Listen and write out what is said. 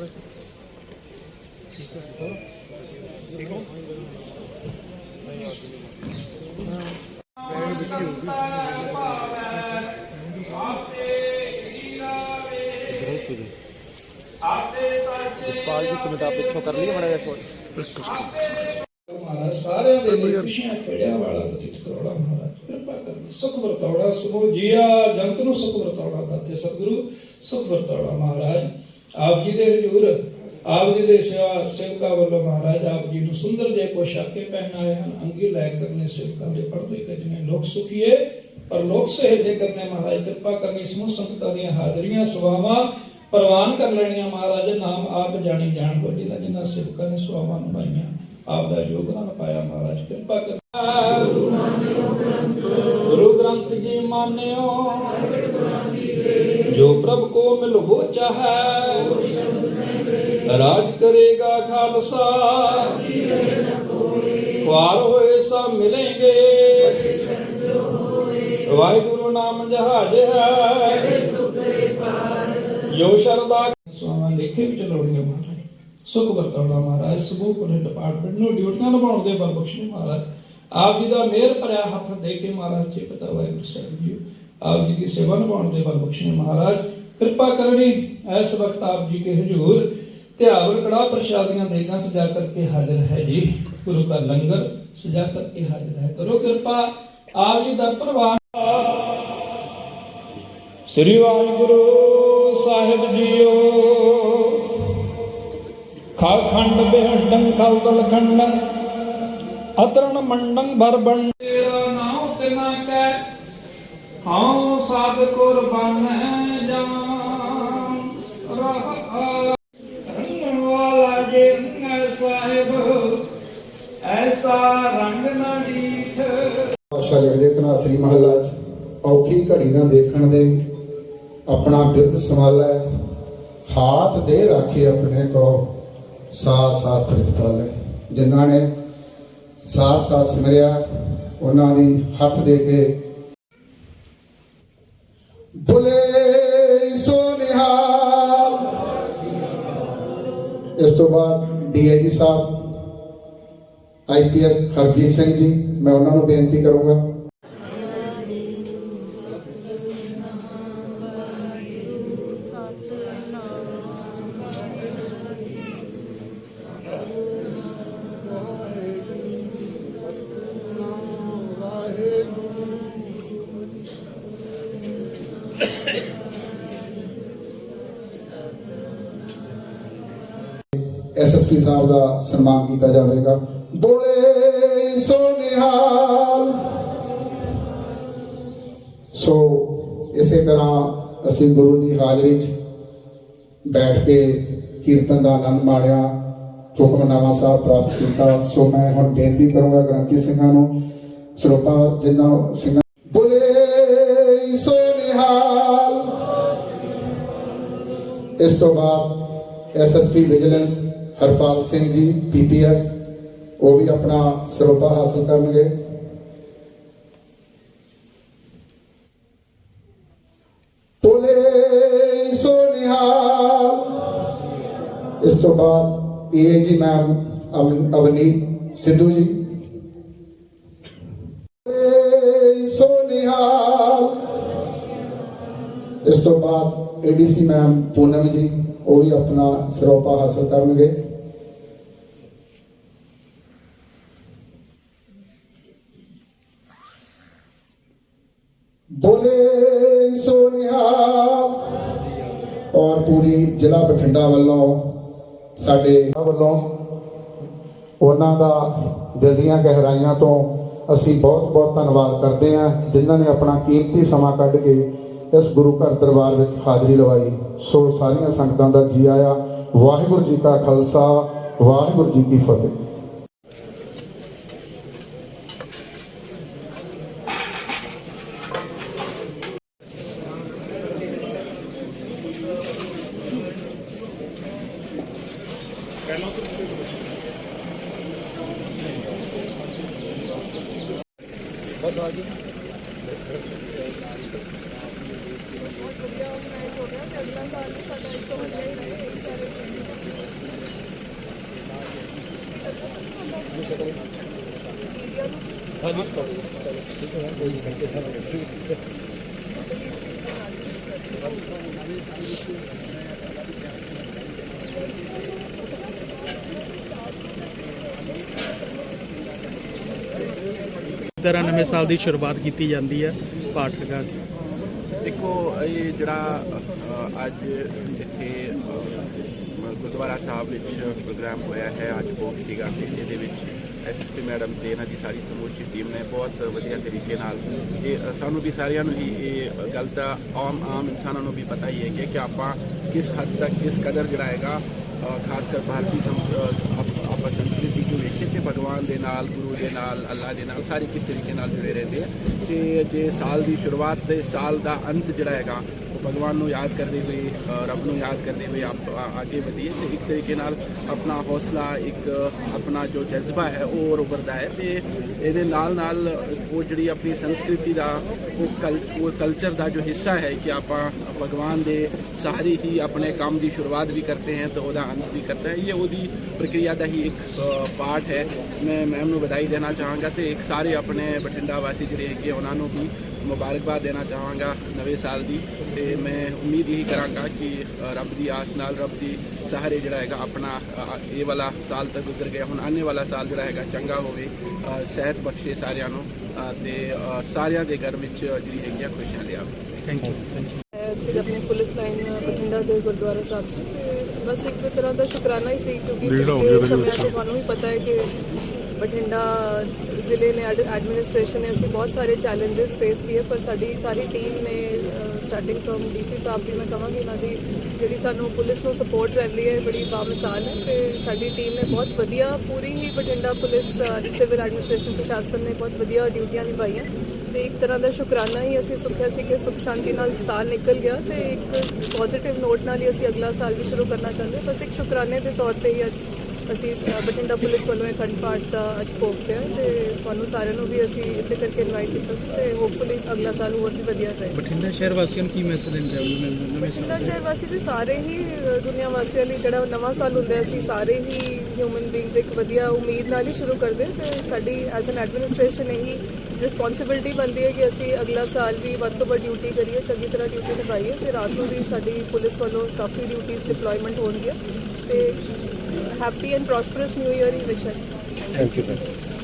ਦੇ ਠੀਕ ਹੈ ਹੋਰ ਠੀਕ ਹੋ ਜਸਪਾਲ ਜੀ ਕਮੈਂਟਾ ਪਿੱਛੋਂ ਕਰ ਲਈ ਬੜਾ ਜਿਹਾ ਮਹਾਰਾਜ ਸਾਰਿਆਂ ਦੇ ਲਈ ਖੁਸ਼ੀਆਂ ਖੇੜਿਆਂ ਵਾਲਾ ਬਤੀਤ ਕਰੋੜਾ ਮਹਾਰਾਜ। ਕਿਰਪਾ ਕਰਨੀ। ਸੁਖ ਵਰਤਾਉਣਾ ਸੁਭੋ ਜੀਆ ਜੰਤ ਨੂੰ ਸੁਖ ਵਰਤਾਉਣਾ ਦਾਤੇ ਸਤਿਗੁਰੂ ਸੁਖ ਵਰਤਾਉਣਾ ਮਹਾਰਾਜ। ਆਪ ਜੀ ਦੇ ਹਜ਼ੂਰ, ਆਪ ਜੀ ਦੇ ਸੇਵਾ ਸੇਵਕਾ ਵੱਲੋਂ ਮਹਾਰਾਜ ਆਪ ਜੀ ਨੂੰ ਸੁੰਦਰ ਜੇ ਪੋਸ਼ਾਕੇ ਪਹਿਨਾਏ ਹਨ ਅੰਗੀ ਲੈ ਕਰਨੇ ਸੇਵਕਾਂ ਦੇ ਪਰਦੇ ਕਜਨੇ ਲੋਕ ਸੁਖੀਏ ਪਰ ਲੋਕ ਸਹਿਜੇ ਕਰਨੇ ਮਹਾਰਾਜ ਕਿਰਪਾ ਕਰਨੀ ਸਮੂਹ ਸੰਗਤਾਂ ਦੀਆਂ ਹਾਜ਼ਰੀਆਂ, ਸਵਾਵਾਂ ਪ੍ਰਵਾਨ ਕਰ ਲੈਣੀਆਂ ਮਹਾਰਾਜ, ਨਾਮ ਆਪ ਜਾਣੀ ਜਾਣ ਕੋ, ਜਿਨ੍ਹਾਂ ਜਿਨ੍ਹਾਂ ਸੇਵਕਾਂ ਨੇ ਸਵਾਵਾਂ ਨਿਭਾਈਆਂ, ਆਪ ਦਾ ਯੋਗਦਾਨ ਪਾਇਆ ਮਹਾਰਾਜ, ਕਿਰਪਾ ਕਰ ਗੁਰੂ ਗ੍ਰੰਥ ਜੀ ਮਾਨਿਓ ਜੋ ਪ੍ਰਭ ਕੋ ਮਿਲੋ ਚਾਹੈ, ਰਾਜ ਕਰੇਗਾ ਖਾਲਸਾ। ਖਵਾਰ ਹੋਏ ਸਭ ਮਿਲेंगे ਵਾਹਿਗੁਰੂ ਨਾਮ ਜਹਾਜ ਹੈ। ਜੋ ਸ਼ਰਦਾ ਸਵਾਮਾ ਲੇਖੇ ਵਿੱਚ ਲੋੜੀਆਂ ਮਹਾਰਾਜ। ਸੁਖ ਵਰਤਾਉਣਾ ਮਹਾਰਾਜ ਸਮੂਹ ਪੁਲਿਸ ਡਿਪਾਰਟਮੈਂਟ ਨੂੰ ਡਿਊਟੀਆਂ ਨਿਭਾਉਣ ਦੇ ਬਲ ਬਖਸ਼ਣੀ ਮਹਾਰਾਜ। ਆਪ ਜੀ ਦਾ ਮਿਹਰ ਭਰਿਆ ਹੱਥ ਦੇ ਕੇ ਮਹਾਰਾਜ ਜੀ, ਪਤਾ ਵਾਹਿਗੁਰੂ ਸਾਹਿਬ ਜੀ ਆਪ ਜੀ ਦੀ ਸੇਵਾ ਨਿਭਾਉਣ ਦੇ ਬਲ ਬਖਸ਼ਣੀ ਮਹਾਰਾਜ, ਕਿਰਪਾ ਕਰਨੀ ਇਸ ਵਕਤ ਆਪ ਜੀ ਕੇ ਹਜ਼ੂਰ ਧਿਆਵਰ ਕੜਾ ਪ੍ਰਸ਼ਾਦੀਆਂ ਦੇਗਾ ਸਜਾ ਕਰਕੇ ਹਾਜ਼ਰ ਹੈ ਜੀ। ਗੁਰੂ ਦਾ ਲੰਗਰ ਸਜਾ ਕਰਕੇ ਹਾਜ਼ਰ ਹੈ। ਕਰੋ ਕਿਰਪਾ, ਆਪ ਜੀ ਦਾ ਪ੍ਰਵਾਨ। ਸ੍ਰੀ ਵਾਹਿਗੁਰੂ ਸਾਹਿਬ ਜੀਓ। ਖਲ ਖੰਡ ਬਿਹੰਡੰ, ਖਲ ਖੰਡੰ ਅਤਰਣ ਮੰਡੰ ਬਰਬੰ ਹਉ ਸਭ ਕੁਰਬਾਨ ਜਾਨ। ਰਹਾ ਵਾਲਾ ਜੇ ਸਾਹਿਬ, ਐਸਾ ਰੰਗ ਨਾ ਡੀਠ ਭਾਸ਼ਾ ਲਿਖਦੇ ਤਨਾਸਰੀ ਮਹੱਲਾ ਚ ਔਖੀ ਘੜੀ ਨਾ ਦੇਖਣ ਦੇ। ਆਪਣਾ ਬਿਰਧ ਸੰਭਾਲੈ, ਹਾਥ ਦੇ ਰਾਖੇ ਆਪਣੇ ਕੋ। ਸਾਸ ਸਾਸ ਪ੍ਰਤਪਾਲੈ ਜਿਨ੍ਹਾਂ ਨੇ ਸਾਸ ਸਾਸ ਸਿਮਰਿਆ, ਉਹਨਾਂ ਦੀ ਹੱਥ ਦੇ ਕੇ ਬੁਲੇ ਸੋ ਇਸ ਤੋਂ ਬਾਅਦ ਡੀਆਈਜੀ ਸਾਹਿਬ ਆਈਪੀਐਸ ਹਰਜੀਤ ਸਿੰਘ ਜੀ ਮੈਂ ਉਹਨਾਂ ਨੂੰ ਬੇਨਤੀ ਕਰੂੰਗਾ ਐਸਐਸਪੀ ਸਾਹਿਬ ਦਾ ਸਨਮਾਨ ਕੀਤਾ ਜਾਵੇਗਾ। ਬੋਲੇ ਸੋ ਸੋ ਇਸੇ ਤਰ੍ਹਾਂ ਅਸੀਂ ਗੁਰੂ ਦੀ ਹਾਜ਼ਰੀ 'ਚ ਬੈਠ ਕੇ ਕੀਰਤਨ ਦਾ ਆਨੰਦ ਮਾਣਿਆ। ਹੁਕਮਨਾਮਾ ਸਾਹਿਬ ਪ੍ਰਾਪਤ ਕੀਤਾ। ਸੋ ਮੈਂ ਹੁਣ ਬੇਨਤੀ ਕਰੂੰਗਾ ਗ੍ਰੰਥੀ ਸਿੰਘਾਂ ਨੂੰ ਸਰੋਪਾ ਜਿਨ੍ਹਾਂ ਸਿੰਘਾਂ ਬੋਲੇ ਸੋ ਨਿਹਾਲ ਇਸ ਤੋਂ ਬਾਅਦ SSP vigilance Harpal Singh ji PPS ਉਹ ਵੀ ਆਪਣਾ ਸਰੋਪਾ ਹਾਸਲ ਕਰਨਗੇ। ਬੋਲੇ ਸੋ ਇਸ ਤੋਂ ਬਾਅਦ ਏਜੀ ਮੈਮ ਅਵਨੀਤ ਸਿੱਧੂ ਜੀ। ਸੋਨਿਹਾ ਇਸ ਤੋਂ ਬਾਅਦ ਏਡੀਸੀ ਮੈਮ ਪੂਨਮ ਜੀ, ਉਹ ਵੀ ਆਪਣਾ ਸਰੋਪਾ ਹਾਸਲ ਕਰਨਗੇ। ਬੋਲੇ ਸੋ ਔਰ ਪੂਰੀ ਜ਼ਿਲ੍ਹਾ ਬਠਿੰਡਾ ਵੱਲੋਂ ਸਾਡੇ ਵੱਲੋਂ ਉਹਨਾਂ ਦਾ ਦਿਲ ਦੀਆਂ ਗਹਿਰਾਈਆਂ ਤੋਂ ਅਸੀਂ ਬਹੁਤ ਬਹੁਤ ਧੰਨਵਾਦ ਕਰਦੇ ਹਾਂ, ਜਿਨ੍ਹਾਂ ਨੇ ਆਪਣਾ ਕੀਮਤੀ ਸਮਾਂ ਕੱਢ ਕੇ ਇਸ ਗੁਰੂ ਘਰ ਦਰਬਾਰ ਵਿੱਚ ਹਾਜ਼ਰੀ ਲਵਾਈ। ਸੋ ਸਾਰੀਆਂ ਸੰਗਤਾਂ ਦਾ ਜੀ ਆਇਆ। ਵਾਹਿਗੁਰੂ ਜੀ ਕਾ ਖਾਲਸਾ, ਵਾਹਿਗੁਰੂ ਜੀ ਕੀ ਫਤਿਹ। ਬਸ ਆ ਗਏ ਬਹੁਤ ਵਧੀਆ ਆਰਗੇਨਾਈਜ਼ ਹੋ ਗਿਆ ਤੇ ਅਗਲਾ ਸਾਲ ਵੀ ਸਾਡਾ ਇਸ ਤੋਂ ਵਧੀਆ ਹੀ ਰਹੇ ਇਸ ਸਾਰੇ ਮੀਡੀਆ ਨੂੰ ਹਾਂਜੀ ਸਰ ਤਰ੍ਹਾਂ ਨਵੇਂ ਸਾਲ ਦੀ ਸ਼ੁਰੂਆਤ ਕੀਤੀ ਜਾਂਦੀ ਹੈ ਪਾਠ ਲਗਾ ਦੇਖੋ ਇਹ ਜਿਹੜਾ ਅ, ਅੱਜ ਇੱਥੇ ਅ, ਗੁਰਦੁਆਰਾ ਸਾਹਿਬ ਵਿੱਚ ਪ੍ਰੋਗਰਾਮ ਹੋਇਆ ਹੈ ਅੱਜ ਭੋਗ ਸੀਗਾ ਤੇ ਇਹਦੇ ਵਿੱਚ ਐਸਐਸਪੀ ਮੈਡਮ ਤੇ ਇਹਨਾਂ ਦੀ ਸਾਰੀ ਸਮੁੱਚੀ ਟੀਮ ਨੇ ਬਹੁਤ ਵਧੀਆ ਤਰੀਕੇ ਨਾਲ ਇਹ ਅ, ਸਾਨੂੰ ਵੀ ਸਾਰਿਆਂ ਨੂੰ ਹੀ ਇਹ ਗੱਲ ਦਾ ਆਮ ਆਮ ਇਨਸਾਨਾਂ ਨੂੰ ਵੀ ਪਤਾ ਹੀ ਹੈ ਕਿ- ਕਿ ਆਪਾਂ ਕਿਸ ਹੱਦ ਤੱਕ ਕਿਸ ਕਦਰ ਜਿਹੜਾ ਹੈਗਾ ਅ, ਖਾਸ ਕਰ ਭਾਰਤੀ ਸੰ ਅ, ਆਪਾਂ ਸੰਸਕ੍ਰਿਤੀ ਨੂੰ ਵੇਖੇ ਤੇ ਭਗਵਾਨ ਦੇ ਨਾਲ, ਗੁਰੂ ਦੇ ਨਾਲ ਅੱਲਾ ਦੇ ਨਾਲ ਸਾਰੇ ਕਿਸ ਤਰੀਕੇ ਨਾਲ ਜੁੜੇ ਰਹਿੰਦੇ ਆ। ਤੇ ਜੇ ਸਾਲ ਦੀ ਸ਼ੁਰੂਆਤ ਤੇ ਸਾਲ ਦਾ ਅੰਤ ਜਿਹੜਾ ਹੈਗਾ, ਉਹ ਭਗਵਾਨ ਨੂੰ ਯਾਦ ਕਰਦੇ ਹੋਏ ਰੱਬ ਨੂੰ ਯਾਦ ਕਰਦੇ ਹੋਏ ਆਪ ਅੱਗੇ ਵਧੀਏ ਤੇ ਇੱਕ ਤਰੀਕੇ ਨਾਲ ਆਪਣਾ ਹੌਸਲਾ ਇੱਕ ਆਪਣਾ ਜੋ ਜਜ਼ਬਾ ਹੈ ਉਹ ਹੋਰ ਉੱਭਰਦਾ ਹੈ ਤੇ ਇਹਦੇ ਨਾਲ ਨਾਲ ਉਹ ਜਿਹੜੀ ਆਪਣੀ ਸੰਸਕ੍ਰਿਤੀ ਦਾ ਉਹ ਕਲ ਉਹ ਕਲਚਰ ਦਾ ਜੋ ਹਿੱਸਾ ਹੈ ਕਿ ਆਪਾਂ ਭਗਵਾਨ ਦੇ ਸਹਾਰੇ ਹੀ ਆਪਣੇ ਕੰਮ ਦੀ ਸ਼ੁਰੂਆਤ ਵੀ ਕਰਤੇ ਹੈ तो ਉਹਦਾ ਅੰਤ ਵੀ ਕਰਤਾ ਹੈ। ਇਹ ਉਹਦੀ ਪ੍ਰਕਿਰਿਆ ਦਾ ਹੀ ਇੱਕ ਅ, ਪਾਰਟ ਹੈ। ਮੈਂ ਮੈਮ ਨੂੰ ਵਧਾਈ ਦੇਣਾ ਚਾਹਾਂਗਾ ਤੇ ਇੱਕ ਸਾਰੇ ਆਪਣੇ ਬਠਿੰਡਾ ਵਾਸੀ ਜਿਹੜੇ ਹੈਗੇ ਉਹਨਾਂ ਨੂੰ ਵੀ ਮੁਬਾਰਕਬਾਦ ਦੇਣਾ ਚਾਹਾਂਗਾ ਨਵੇਂ ਸਾਲ ਦੀ ਤੇ ਮੈਂ ਉਮੀਦ ਇਹੀ ਕਰਾਂਗਾ ਕਿ ਰੱਬ ਦੀ ਆਸ ਨਾਲ ਰੱਬ ਦੀ ਸਹਾਰੇ ਜਿਹੜਾ ਹੈਗਾ ਆਪਣਾ ਇਹ ਵਾਲਾ ਸਾਲ ਤਾਂ ਗੁਜ਼ਰ ਗਿਆ ਹੁਣ ਆਉਣੇ ਵਾਲਾ ਸਾਲ ਜਿਹੜਾ ਹੈਗਾ ਚੰਗਾ ਹੋਵੇ ਸਿਹਤ ਬਖਸ਼ੇ ਸਾਰਿਆਂ ਨੂੰ ਤੇ ਸਾਰਿਆਂ ਦੇ ਘਰ ਵਿੱਚ ਜਿਹੜੀ ਹੈਗੀਆਂ ਖੁਸ਼ੀਆਂ ਲਿਆਵੇ ਥੈਂਕ ਯੂ ਥੈਂਕ ਯੂ ਅਸੀਂ ਆਪਣੀ ਪੁਲਿਸ ਲਾਈਨ ਬਠਿੰਡਾ ਦੇ ਗੁਰਦੁਆਰਾ ਸਾਹਿਬ ਤੇ ਬਸ ਇੱਕ ਤਰ੍ਹਾਂ ਦਾ ਸ਼ੁਕਰਾਨਾ ਹੀ ਸੀ ਕਿਉਂਕਿ ਸਮਿਆਂ ਤੋਂ ਤੁਹਾਨੂੰ ਵੀ ਪਤਾ ਹੈ ਕਿ ਬਠਿੰਡਾ ਜ਼ਿਲ੍ਹੇ ਨੇ ਐਡਮਿਨਿਸਟ੍ਰੇਸ਼ਨ ਨੇ ਅਸੀਂ ਬਹੁਤ ਸਾਰੇ ਚੈਲੰਜਸ ਫੇਸ ਕੀਏ ਪਰ ਸਾਡੀ ਸਾਰੀ ਟੀਮ ਨੇ ਸਟਾਰਟਿੰਗ ਫਰਮ ਡੀਸੀ ਸਾਹਿਬ ਦੀ ਮੈਂ ਕਹਾਂਗੀ ਇਹਨਾਂ ਦੀ ਜਿਹੜੀ ਸਾਨੂੰ ਪੁਲਿਸ ਨੂੰ ਸਪੋਰਟ ਰਹਿੰਦੀ ਹੈ ਬੜੀ ਬਾਮਿਸਾਲ ਹੈ ਤੇ ਸਾਡੀ ਟੀਮ ਨੇ ਬਹੁਤ ਵਧੀਆ ਪੂਰੀ ਹੀ ਬਠਿੰਡਾ ਪੁਲਿਸ ਸਿਵਲ ਐਡਮਿਨਿਸਟ੍ਰੇਸ਼ਨ ਪ੍ਰਸ਼ਾਸਨ ਨੇ ਬਹੁਤ ਵਧੀਆ ਡਿਊਟੀਆਂ ਨਿਭਾਈਆਂ ਤੇ ਇੱਕ ਤਰ੍ਹਾਂ ਦਾ ਸ਼ੁਕਰਾਨਾ ਹੀ ਅਸੀਂ ਸੁੱਖਿਆ ਸੀ ਕਿ ਸੁਖ ਸ਼ਾਂਤੀ ਨਾਲ ਸਾਲ ਨਿਕਲ ਗਿਆ ਤੇ ਇੱਕ ਪੋਜ਼ਿਟਿਵ ਨੋਟ ਨਾਲ ਹੀ ਅਸੀਂ ਅਗਲਾ ਸਾਲ ਵੀ ਸ਼ੁਰੂ ਕਰਨਾ ਚਾਹੁੰਦੇ ਬਸ ਇੱਕ ਸ਼ੁਕਰਾਨੇ ਦੇ ਤੌਰ ਤੇ ਹੀ ਅੱਜ ਅਸੀਂ ਬਠਿੰਡਾ ਪੁਲਿਸ ਵੱਲੋਂ ਇਹ ਅਖੰਡ ਪਾਠ ਦਾ ਅੱਜ ਭੋਗ ਪਿਆ ਤੇ ਤੁਹਾਨੂੰ ਸਾਰਿਆਂ ਨੂੰ ਵੀ ਅਸੀਂ ਇਸੇ ਕਰਕੇ ਇਨਵਾਈਟ ਕੀਤਾ ਸੀ ਤੇ ਹੋਪਫੁਲੀ ਅਗਲਾ ਸਾਲ ਹੋਰ ਵੀ ਵਧੀਆ ਰਹੇ। ਬਠਿੰਡਾ ਸ਼ਹਿਰ ਵਾਸੀਆਂ ਨੂੰ ਕੀ ਮੈਸੇਜ ਦੇਣਾ ਚਾਹੁੰਦੇ ਨੇ ਨਵੇਂ ਸਾਲ ਬਠਿੰਡਾ ਸ਼ਹਿਰ ਵਾਸੀ ਜੀ ਸਾਰੇ ਹੀ ਦੁਨੀਆ ਵਾਸੀਆਂ ਲਈ ਜਿਹੜਾ ਨਵਾਂ ਸਾਲ ਹੁੰਦਾ ਹੈ, ਅਸੀਂ ਸਾਰੇ ਹੀ ਹਿਊਮਨ ਬੀਇੰਗਸ ਇੱਕ ਵਧੀਆ ਉਮੀਦ ਨਾਲ ਹੀ ਸ਼ੁਰੂ ਕਰਦੇ ਹਾਂ ਤੇ ਸਾਡੀ ਐਜ਼ ਐਨ ਐਡਮਿਨਿਸਟ੍ਰੇਸ਼ਨ ਇਹੀ ਰਿਸਪੌਂਸਿਬਿਲਟੀ ਬਣਦੀ ਹੈ ਕਿ ਅਸੀਂ ਅਗਲਾ ਸਾਲ ਵੀ ਵੱਧ ਤੋਂ ਵੱਧ ਡਿਊਟੀ ਕਰੀਏ ਚੰਗੀ ਤਰ੍ਹਾਂ ਡਿਊਟੀ ਨਿਭਾਈਏ ਤੇ ਰਾਤ ਨੂੰ ਵੀ ਸਾਡੀ ਪੁਲਿਸ ਵੱਲੋਂ ਕਾਫੀ ਡਿਊਟੀਆਂ ਡਿਪਲੋਇਮੈਂਟ ਹੋਣਗੀਆਂ ਤੇ happy and prosperous New Year, Vishal. Thank you. Thank you.